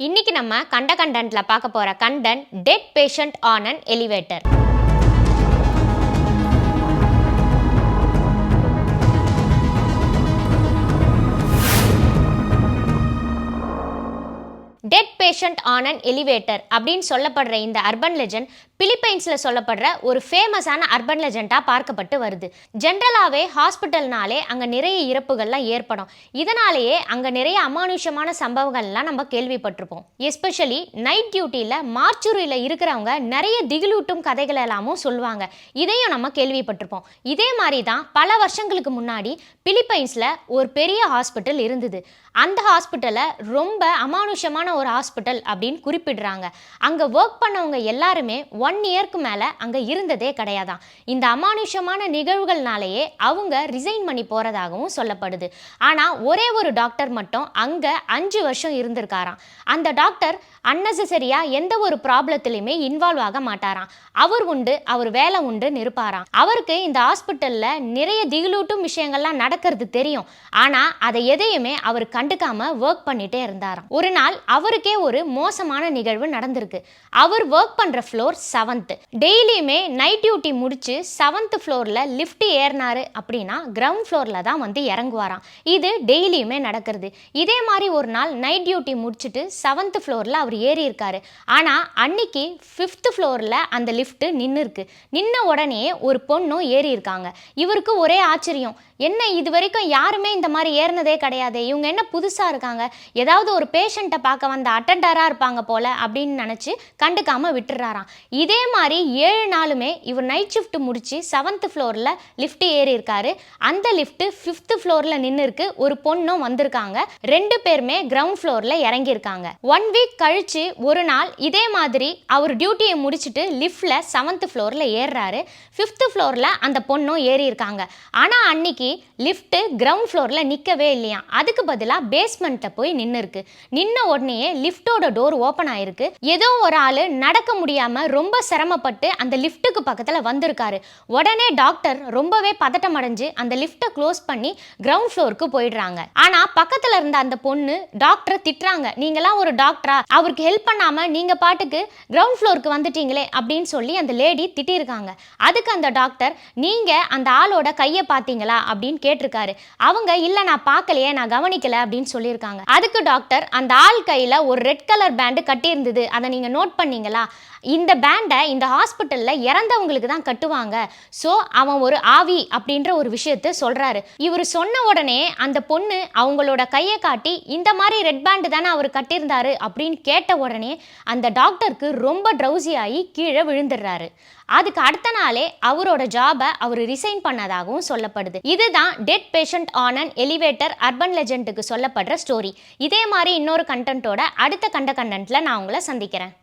இன்னைக்கு நம்ம கண்ட கண்டன்ட்ல பார்க்க போற content dead patient on an elevator dead patient on an elevator அப்படின்னு சொல்லப்படுற இந்த அர்பன் லெஜண்ட் பிலிப்பைன்ஸில் சொல்லப்படுற ஒரு ஃபேமஸான அர்பன் லெஜெண்டாக பார்க்கப்பட்டு வருது. ஜென்ரலாகவே ஹாஸ்பிட்டல்னாலே அங்கே நிறைய இறப்புகள்லாம் ஏற்படும். இதனாலேயே அங்கே நிறைய அமானுஷமான சம்பவங்கள்லாம் நம்ம கேள்விப்பட்டிருப்போம். எஸ்பெஷலி நைட் டியூட்டியில் மார்ச்சுரியில் இருக்கிறவங்க நிறைய திகிலூட்டும் கதைகள் எல்லாமும் சொல்லுவாங்க. இதையும் நம்ம கேள்விப்பட்டிருப்போம். இதே மாதிரி தான் பல வருஷங்களுக்கு முன்னாடி பிலிப்பைன்ஸில் ஒரு பெரிய ஹாஸ்பிட்டல் இருந்தது. அந்த ஹாஸ்பிட்டலை ரொம்ப அமானுஷமான ஒரு ஹாஸ்பிட்டல் அப்படின்னு குறிப்பிடுறாங்க. அங்கே ஒர்க் பண்ணவங்க எல்லாருமே ஒன் இயர்க்கு மேலே அங்கே இருந்ததே கிடையாதான். இந்த அமானுஷமான நிகழ்வுகள்னாலேயே அவங்க ரிசைன் பண்ணி போகிறதாகவும் சொல்லப்படுது. ஆனால் ஒரே ஒரு டாக்டர் மட்டும் அங்கே அஞ்சு வருஷம் இருந்திருக்காராம். அந்த டாக்டர் அன்னெசரியாக எந்த ஒரு ப்ராப்ளத்துலையுமே இன்வால்வ் ஆக மாட்டாராம். அவர் உண்டு அவர் வேலை உண்டு நிற்பாராம். அவருக்கு இந்த ஹாஸ்பிட்டலில் நிறைய திகிலூட்டும் விஷயங்கள்லாம் நடக்கிறது தெரியும். ஆனால் அதை எதையுமே அவர் கண்டுக்காம ஒர்க் பண்ணிட்டே இருந்தாராம். ஒரு நாள் அவருக்கே ஒரு மோசமான நிகழ்வு நடந்திருக்கு. அவர் ஒர்க் பண்ணுற ஃப்ளோர் செவன்த்து டெய்லியுமே நைட் டியூட்டி முடிச்சு செவன்த் ஃப்ளோரில் லிஃப்ட் ஏறினாரு அப்படின்னா கிரவுண்ட் ஃப்ளோரில் தான் வந்து இறங்குவாராம். இது டெய்லியுமே நடக்கிறது. இதே மாதிரி ஒரு நாள் நைட் டியூட்டி முடிச்சுட்டு செவன்த் ஃப்ளோரில் அவர் ஏறி இருக்காரு ஆனால் அன்னைக்கு ஃபிஃப்த் ஃப்ளோரில் அந்த லிஃப்ட்டு நின்று இருக்கு நின்ன உடனே ஒரு பொண்ணும் ஏறி இருக்காங்க இவருக்கு ஒரே ஆச்சரியம். என்ன இது வரைக்கும் யாருமே இந்த மாதிரி ஏறினதே கிடையாது. இவங்க என்ன புதுசாக இருக்காங்க? ஏதாவது ஒரு பேஷண்ட்டை பார்க்க வந்த அட்டண்டராக இருப்பாங்க போல் அப்படின்னு நினச்சி கண்டுக்காமல் விட்டுறாராம். இதே மாதிரி ஏழு நாளுமே இவர் நைட் ஷிஃப்ட் முடித்து செவன்த் ஃப்ளோரில் லிஃப்ட் ஏறி இருக்காரு. அந்த லிஃப்ட்டு ஃபிஃப்த் ஃப்ளோரில் நின்று இருக்கு. ஒரு பொண்ணும் வந்திருக்காங்க. ரெண்டு பேருமே கிரவுண்ட் ஃப்ளோரில் இறங்கியிருக்காங்க ஒன் வீக் கழிச்சு ஒரு நாள் இதே மாதிரி அவர் டியூட்டியை முடிச்சுட்டு லிஃப்டில் செவன்த் ஃப்ளோரில் ஏறுறாரு. ஃபிஃப்த் ஃப்ளோரில் அந்த பொண்ணும் ஏறி இருக்காங்க. ஆனால் அன்னைக்கு லிஃப்ட்டு கிரவுண்ட் ஃப்ளோரில் நிற்கவே இல்லையா அதுக்கு பதிலாக பேஸ்மெண்ட்டை போய் நின்று இருக்கு நின்ன உடனே லிஃப்ட்டோட டோர் ஓப்பன் ஆயிருக்கு. ஏதோ ஒரு ஆள் நடக்க முடியாமல் ரொம்ப சிரமப்பட்டு அந்த லிஃப்ட்டுக்கு பக்கத்தில் வந்திருக்காரு. உடனே டாக்டர் ரொம்பவே பதட்டம் அடைஞ்சு அந்த லிஃப்ட்டை க்ளோஸ் பண்ணி கிரவுண்ட் ஃப்ளோருக்கு போயிடுறாங்க. ஆனால் பக்கத்தில் இருந்த அந்த பொண்ணு டாக்டரை திட்டுறாங்க. நீங்களாம் ஒரு டாக்டரா அவருக்கு ஹெல்ப் பண்ணாமல் நீங்கள் பாட்டுக்கு கிரவுண்ட் ஃப்ளோருக்கு வந்துட்டீங்களே? அப்படின்னு சொல்லி அந்த லேடி திட்டிருக்காங்க. அதுக்கு அந்த டாக்டர் நீங்கள் அந்த ஆளோட கையை பார்த்தீங்களா? அப்படின்னு கேட்டிருக்காரு. அவங்க இல்லை நான் பார்க்கலையே நான் கவனிக்கல அப்படின்னு சொல்லியிருக்காங்க. அதுக்கு டாக்டர் அந்த ஆள் கையில் ஒரு ரெட் கலர் பேண்டு கட்டியிருந்தது. அதை நீங்கள் நோட் பண்ணீங்களா? இந்த பேண்டை இந்த ஹாஸ்பிட்டலில் இறந்தவங்களுக்கு தான் கட்டுவாங்க. ஸோ அவன் ஒரு ஆவி அப்படின்ற ஒரு விஷயத்த சொல்கிறாரு இவர் சொன்ன உடனே அந்த பொண்ணு அவங்களோட கையை காட்டி இந்த மாதிரி ரெட் பேண்டு தானே அவர் கட்டியிருந்தாரு அப்படின்னு கேட்ட உடனே அந்த டாக்டருக்கு ரொம்ப ட்ரௌசி ஆகி கீழே விழுந்துடுறாரு. அதுக்கு அடுத்த நாளே அவரோட ஜாபை அவர் ரிசைன் பண்ணதாகவும் சொல்லப்படுது. இதுதான் dead patient on an elevator urban லெஜெண்டுக்கு சொல்லப்படுற ஸ்டோரி இதே மாதிரி இன்னொரு கண்டென்ட்டோட அடுத்த கண்ட கண்டென்ட்டில் நான் உங்களை சந்திக்கிறேன்.